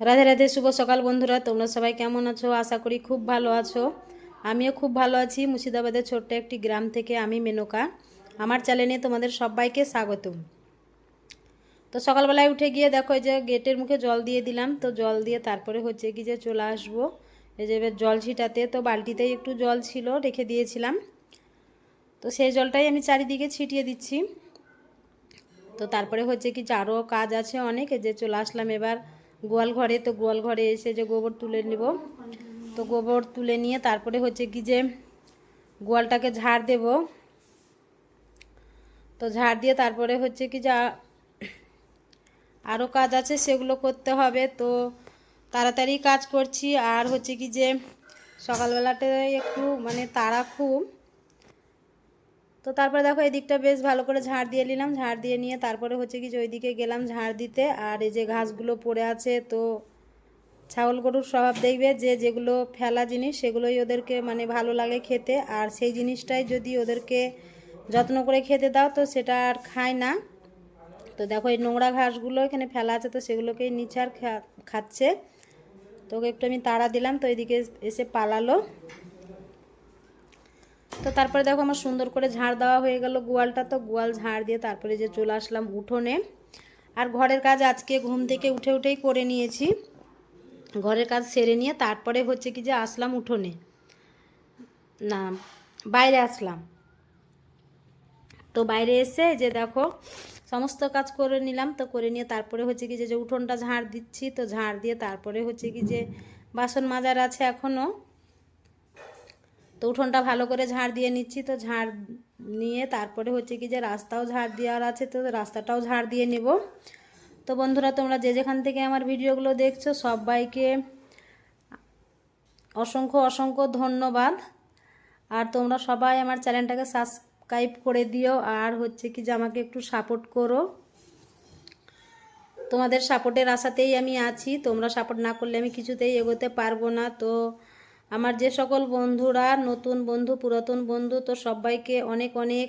রাধে রাধে, শুভ সকাল বন্ধুরা। তোমরা সবাই কেমন আছো? আশা করি খুব ভালো আছো। আমিও খুব ভালো আছি। মুর্শিদাবাদের ছোট্ট একটি গ্রাম থেকে আমি মেনকা। আমার চ্যানেলে তোমাদের সবাইকে স্বাগতম। তো সকালবেলায় উঠে গিয়ে দেখো যে গেটের মুখে জল দিয়ে দিলাম। তো জল দিয়ে তারপরে হচ্ছে কি যে চলে আসব। এই যে জল ছিটাতে, তো বালতিতেই একটু জল ছিল, রেখে দিয়েছিলাম। তো সেই জলটাই আমি চারিদিকে ছিটিয়ে দিচ্ছি। তো তারপরে হচ্ছে কি যে আরও কাজ আছে অনেক। এই যে চলে আসলাম এবার গোয়াল ঘরে তো গোয়াল ঘরে এসে যে গোবর তুলে নেব। তো গোবর তুলে নিয়ে তারপরে হচ্ছে কি যে গোয়ালটাকে ঝাড় দেব। তো ঝাড় দিয়ে তারপরে হচ্ছে কি যা আরও কাজ আছে সেগুলো করতে হবে। তো তাড়াতাড়ি কাজ করছি। আর হচ্ছে কি যে সকালবেলাতে একটু মানে তারা খুব। তো তারপরে দেখো এই দিকটা বেশ ভালো করে ঝাড় দিয়ে নিলাম। ঝাড় দিয়ে নিয়ে তারপরে হচ্ছে কি যে ওইদিকে গেলাম ঝাড় দিতে। আর এই যে ঘাসগুলো পড়ে আছে, তো ছাগল গরুর স্বভাব দেখবে যে যেগুলো ফেলা জিনিস সেগুলোই ওদেরকে মানে ভালো লাগে খেতে। আর সেই জিনিসটাই যদি ওদেরকে যত্ন করে খেতে দাও, তো সেটা আর খায় না। তো দেখো এই নোংরা ঘাসগুলো এখানে ফেলা আছে, তো সেগুলোকেই নিচে আর খাচ্ছে। তো ওকে একটু আমি তাড়া দিলাম, তো এদিকে এসে পালালো। তো তারপরে দেখো আমার সুন্দর করে ঝাড় দেওয়া হয়ে গেল গোয়ালটা। তো গোয়াল ঝাড় দিয়ে তারপরে যে চলে আসলাম উঠোনে। আর ঘরের কাজ আজকে ঘুম থেকে উঠে উঠেই করে নিয়েছি। ঘরের কাজ সেরে নিয়ে তারপরে হচ্ছে কি যে আসলাম উঠোনে। না, বাইরে আসলাম। তো বাইরে এসে যে দেখো সমস্ত কাজ করে নিলাম। তো করে নিয়ে তারপরে হচ্ছে কি যে উঠোনটা ঝাড় দিচ্ছি, তো ঝাড় দিয়ে তারপরে হচ্ছে কি যে বাসন মাজার আছে এখনও তো উঠোনটা ভালো করে ঝাড় দিয়ে নিচ্ছি, তো ঝাড় নিয়ে তারপরে হচ্ছে কি যে রাস্তাও ঝাড় দেওয়ার আছে, তো রাস্তাটাও ঝাড় দিয়ে নেব। তো বন্ধুরা, তোমরা যে যেখান থেকে আমার ভিডিওগুলো দেখছ, সবাইকে অসংখ্য অসংখ্য ধন্যবাদ। আর তোমরা সবাই আমার চ্যানেলটাকে সাবস্ক্রাইব করে দিও, আর হচ্ছে কি যে আমাকে একটু সাপোর্ট করো। তোমাদের সাপোর্টের আশাতেই আমি আছি, তোমরা সাপোর্ট না করলে আমি কিছুতেই এগোতে পারব না। তো আমার যে সকল বন্ধুরা, নতুন বন্ধু, পুরাতন বন্ধু, তো সবাইকে অনেক অনেক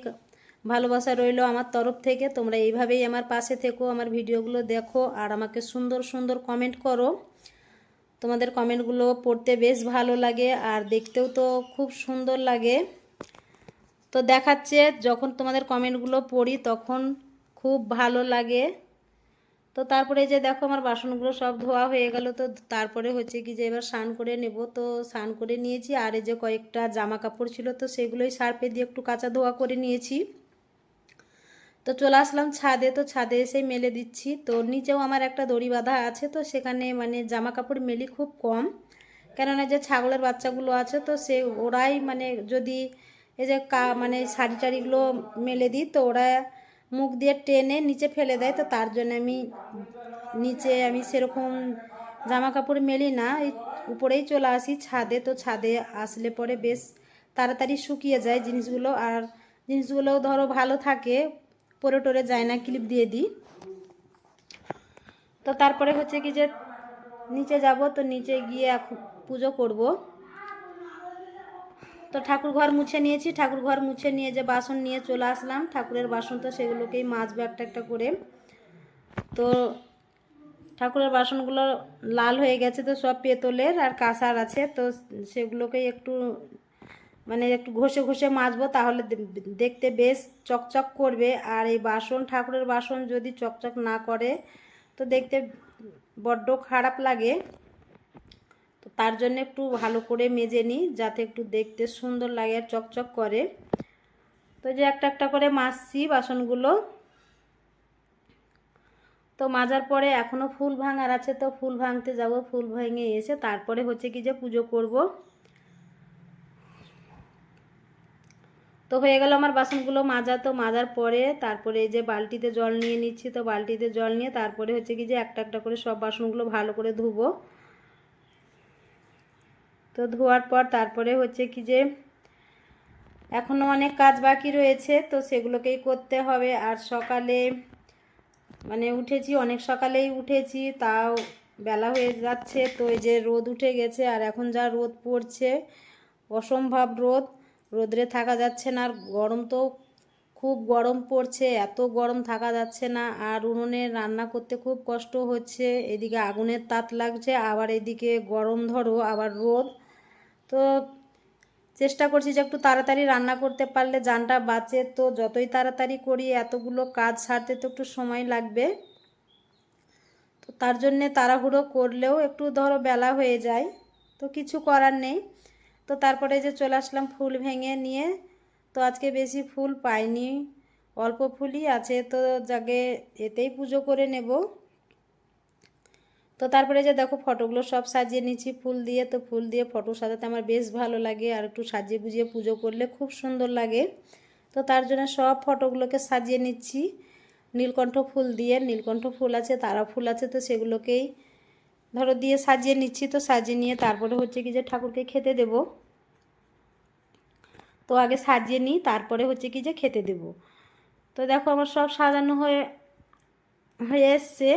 ভালোবাসা রইল আমার তরফ থেকে। তোমরা এইভাবেই আমার পাশে থেকো, আমার ভিডিওগুলো দেখো আর আমাকে সুন্দর সুন্দর কমেন্ট করো। তোমাদের কমেন্টগুলো পড়তে বেশ ভালো লাগে আর দেখতেও তো খুব সুন্দর লাগে। তো দেখাচ্ছে, যখন তোমাদের কমেন্টগুলো পড়ি তখন খুব ভালো লাগে। তো তারপরে যে দেখো আমার বাসনগুলো সব ধোয়া হয়ে গেল, তো তারপরে হচ্ছে কি যে এবার স্নান করে নেব। তো স্নান করে নিয়েছি, আর এই যে কয়েকটা জামা কাপড় ছিল, তো সেগুলোই সার্পে দিয়ে একটু কাঁচা ধোয়া করে নিয়েছি। তো চলে আসলাম ছাদে, তো ছাদে এসে মেলে দিচ্ছি। তো নিচেও আমার একটা দড়ি বাঁধা আছে, তো সেখানে মানে জামা কাপড় মেলি খুব কম। কেননা যে ছাগলের বাচ্চাগুলো আছে, তো সে ওরাই মানে যদি এই যে কা মানে শাড়ি টাড়িগুলো মেলে দিই, তো ওরা মুখ দিয়ে টেনে নিচে ফেলে দেয়, তো তার জন্য আমি নিচে আমি সেরকম জামা কাপড় মেলি না উপরেই চলে আসি ছাদে, তো ছাদে আসলে পরে বেশ তাড়াতাড়ি শুকিয়ে যায় জিনিসগুলো, আর জিনিসগুলো ধরো ভালো থাকে, পরে টরে যায় না, ক্লিপ দিয়ে দিই। তো তারপরে হচ্ছে কি যে নিচে যাব, তো নিচে গিয়ে এখন পুজো করব। তো ঠাকুর ঘর মুছে নিয়েছি। ঠাকুর ঘর মুছে নিয়ে যে বাসন নিয়ে চলে আসলাম, ঠাকুরের বাসন তো সেগুলোকেই মাজবো একটা একটা করে। তো ঠাকুরের বাসনগুলো লাল হয়ে গেছে তো সব পেতলের আর কাঁসার আছে, তো সেগুলোকেই একটু মানে একটু ঘষে ঘষে মাজবো তাহলে দেখতে বেশ চকচক করবে। আর এই বাসন, ঠাকুরের বাসন যদি চকচক না করে, তো দেখতে বড্ড খারাপ লাগে। তার জন্য একটু ভালো করে মেজে নিই, যাতে একটু দেখতে সুন্দর লাগে আর চকচক করে। তো যে একটা একটা করে মাজছি বাসনগুলো। তো মাজার পরে এখনও ফুল ভাঙার আছে, তো ফুল ভাঙতে যাব, ফুল ভেঙে এসে তারপরে হচ্ছে কি যে পুজো করব। তো হয়ে গেল আমার বাসনগুলো মাজা, তো মাজার পরে তারপরে এই যে বালতিতে জল নিয়ে নিচ্ছি, তো বালতিতে জল নিয়ে তারপরে হচ্ছে কি যে একটা একটা করে সব বাসনগুলো ভালো করে ধুবো। তো ধোয়ার পর তারপরে হচ্ছে কি যে এখনও অনেক কাজ বাকি রয়েছে, তো সেগুলোকেই করতে হবে। আর সকালে মানে উঠেছি, অনেক সকালেই উঠেছি, তাও বেলা হয়ে যাচ্ছে, তো এই যে রোদ উঠে গেছে, আর এখন যা রোদ পড়ছে, অসম্ভব রোদ। রোদ্রে থাকা যাচ্ছে না, আর গরম তো খুব গরম পড়ছে, এত গরম থাকা যাচ্ছে না, আর উনুনে রান্না করতে খুব কষ্ট হচ্ছে, এদিকে আগুনের তাত লাগছে, আবার এদিকে গরম ধরো, আবার রোদ। তো চেষ্টা করছি যে একটু তাড়াতাড়ি রান্না করতে পারলে জানটা বাঁচে। তো যতই তাড়াতাড়ি করি, এতগুলো কাজ সারতে তো একটু সময় লাগবে। তো তার জন্যে তাড়াহুড়ো করলেও একটু ধরো বেলা হয়ে যায়। তো কিছু করার নেই। তো তারপরে যে চলে আসলাম ফুল ভেঙে নিয়ে। তো আজকে বেশি ফুল পাইনি, অল্প ফুলই আছে। তো যাকে এতেই পুজো করে নেব। তো তারপরে যে দেখো ফটোগুলো সব সাজিয়ে নিচ্ছি, ফুল দিয়ে। তো ফুল দিয়ে ফটো সাজাতে আমার বেশ ভালো লাগে আর একটু সাজিয়ে গুজিয়ে পুজো করলে খুব সুন্দর লাগে। তো তার জন্য সব ফটোগুলোকে সাজিয়ে নিচ্ছি। নীলকণ্ঠ ফুল দিয়ে, নীলকণ্ঠ ফুল আছে, তারা ফুল আছে, তো সেগুলোকেই ধরো দিয়ে সাজিয়ে নিচ্ছি। তো সাজিয়ে নিয়ে তারপরে হচ্ছে কি যে ঠাকুরকে খেতে দেব। তো আগে সাজিয়ে নিই, তারপরে হচ্ছে কি যে খেতে দেব। তো দেখো আমার সব সাজানো হয়ে হয়ে এসছে।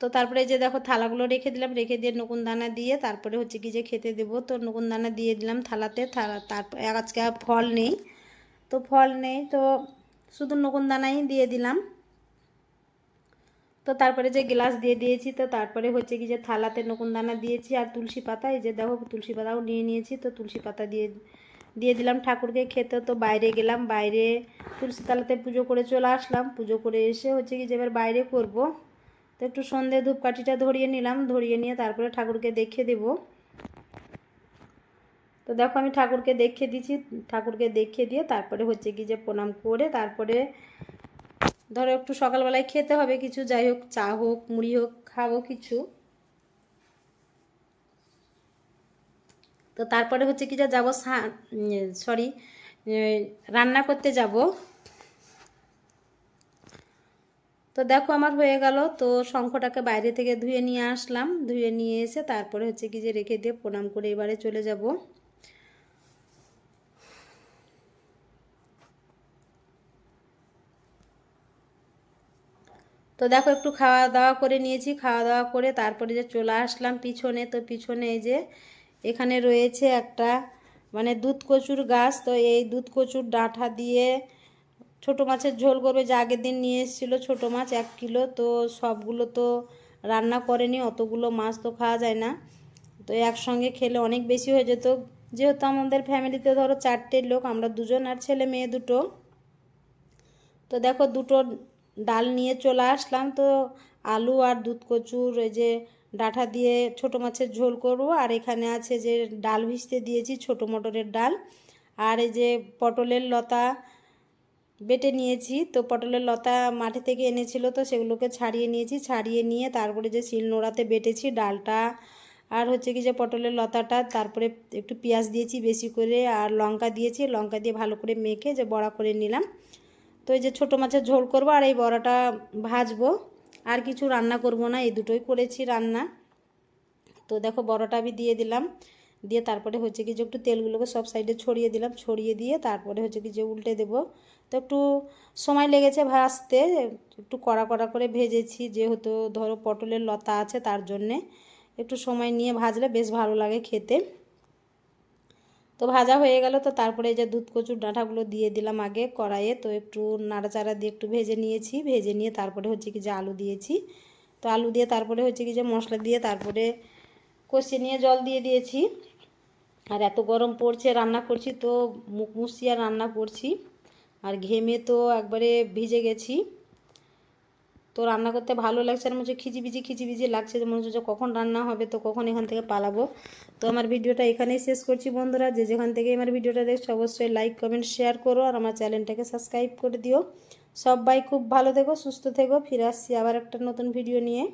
তো তারপরে যে দেখো থালাগুলো রেখে দিলাম, রেখে দিয়ে নকুন দানা দিয়ে তারপরে হচ্ছে কি যে খেতে দেবো। তো নকুন দানা দিয়ে দিলাম থালাতে, থালা তারপর আজকে ফল নেই। তো ফল নেই, তো শুধু নকুন দানাই দিয়ে দিলাম। তো তারপরে যে গ্লাস দিয়ে দিয়েছি, তো তারপরে হচ্ছে কি যে থালাতে নকুন দানা দিয়েছি আর তুলসী পাতা। এই যে দেখো তুলসী পাতাও নিয়ে নিয়েছি, তো তুলসী পাতা দিয়ে দিয়ে দিলাম ঠাকুরকে খেতে। তো বাইরে গেলাম, বাইরে তুলসী তালাতে পুজো করে চলে আসলাম। পুজো করে এসে হচ্ছে কি যে এবার বাইরে করব। তো একটু সন্ধে ধূপকাঠিটা ধরিয়ে নিলাম, ধরিয়ে নিয়ে তারপরে ঠাকুরকে দেখে দেব। তো দেখো আমি ঠাকুরকে দেখে দিচ্ছি ঠাকুরকে দেখে দিয়ে তারপরে হচ্ছে কি যে প্রণাম করে তারপরে ধরো একটু সকালবেলায় খেতে হবে কিছু, যাই হোক চা হোক, মুড়ি হোক, খাব কিছু। তো তারপরে হচ্ছে কি যে যাব সরি রান্না করতে যাব। তো দেখো আমার হয়ে গেল। তো শঙ্খটাকে বাইরে থেকে ধুয়ে নিয়ে আসলাম। ধুয়ে নিয়ে এসে তারপরে হচ্ছে কি যে রেখে দিয়ে প্রণাম করে এবারে চলে যাব। তো দেখো একটু খাওয়া দাওয়া করে নিয়েছি। খাওয়া দাওয়া করে তারপরে যে চলে আসলাম পিছনে। তো পিছনে এই যে এখানে রয়েছে একটা মানে দুধ কচুর গাছ। তো এই দুধ কচুর ডাঁটা দিয়ে ছোটো মাছের ঝোল করবে, যে আগের দিন নিয়ে এসেছিল ছোটো মাছ, এক কিলো। তো সবগুলো তো রান্না করেনি, অতগুলো মাছ তো খাওয়া যায় না। তো একসঙ্গে খেলে অনেক বেশি হয়ে যেত। যেহেতু আমাদের ফ্যামিলিতে ধরো চারটে লোক, আমরা দুজন আর ছেলে মেয়ে দুটো। তো দেখো দুটো ডাল নিয়ে চলে আসলাম। তো আলু আর দুধ কচুর ওই যে ডাঁটা দিয়ে ছোটো মাছের ঝোল করব। আর এখানে আছে যে ডাল ভিজতে দিয়েছি, ছোটো মটরের ডাল। আর এই যে পটলের লতা বেটে নিয়েছি। তো পটলের লতা মাঠে থেকে এনেছিল তো সেগুলোকে ছাড়িয়ে নিয়েছি। ছাড়িয়ে নিয়ে তারপরে যে শিল নোড়াতে বেটেছি, ডালটা আর হচ্ছে কি যে পটলের লতাটা, তারপরে একটু পেঁয়াজ দিয়েছি বেশি করে আর লঙ্কা দিয়েছি। লঙ্কা দিয়ে ভালো করে মেখে যে বড়া করে নিলাম। তো এই যে ছোটো মাছের ঝোল করব আর এই বড়াটা ভাজবো। আর কিছু রান্না করব না, এই দুটোই করেছি রান্না। তো দেখো বড়াটা আমি দিয়ে দিলাম। দিয়ে তারপরে হচ্ছে কি যে একটু তেলগুলোকে সব সাইডে ছড়িয়ে দিলাম, ছড়িয়ে দিয়ে তারপরে হচ্ছে কি যে উল্টে দেব। তো একটু সময় লেগেছে ভাজতে, একটু কড়া কড়া করে ভেজেছি, যেহেতু ধরো পটলের লতা আছে তার জন্যে। একটু সময় নিয়ে ভাজলে বেশ ভালো লাগে খেতে। তো ভাজা হয়ে গেল, তো তারপরে যে দুধ কচুর ডাঁটাগুলো দিয়ে দিলাম আগে কড়াইয়ে। তো একটু নাড়াচাড়া দিয়ে একটু ভেজে নিয়েছি, ভেজে নিয়ে তারপরে হচ্ছে কি যে আলু দিয়েছি। তো আলু দিয়ে তারপরে হচ্ছে কি যে মশলা দিয়ে তারপরে কষিয়ে নিয়ে জল দিয়ে দিয়েছি। আর এত গরম পড়ছে, রান্না করছি তো, মুখ মুছিয়ে রান্না করছি। আর ঘেমে তো একবারে ভিজে গেছি। তো রান্না করতে ভালো লাগছে আর মনে হচ্ছে খিচিবিচি খিচিবিচি লাগছে যে মনে হচ্ছে কখন রান্না হবে, তো কখন এখান থেকে পালাবো। তো আমার ভিডিওটা এখানেই শেষ করছি বন্ধুরা, যে যেখান থেকে আমার ভিডিওটা দেখছ অবশ্যই লাইক কমেন্ট শেয়ার করো আর আমার চ্যানেলটাকে সাবস্ক্রাইব করে দিও। সবাই খুব ভালো থেকো, সুস্থ থেকো, ফিরে আসছি আবার একটা নতুন ভিডিও নিয়ে।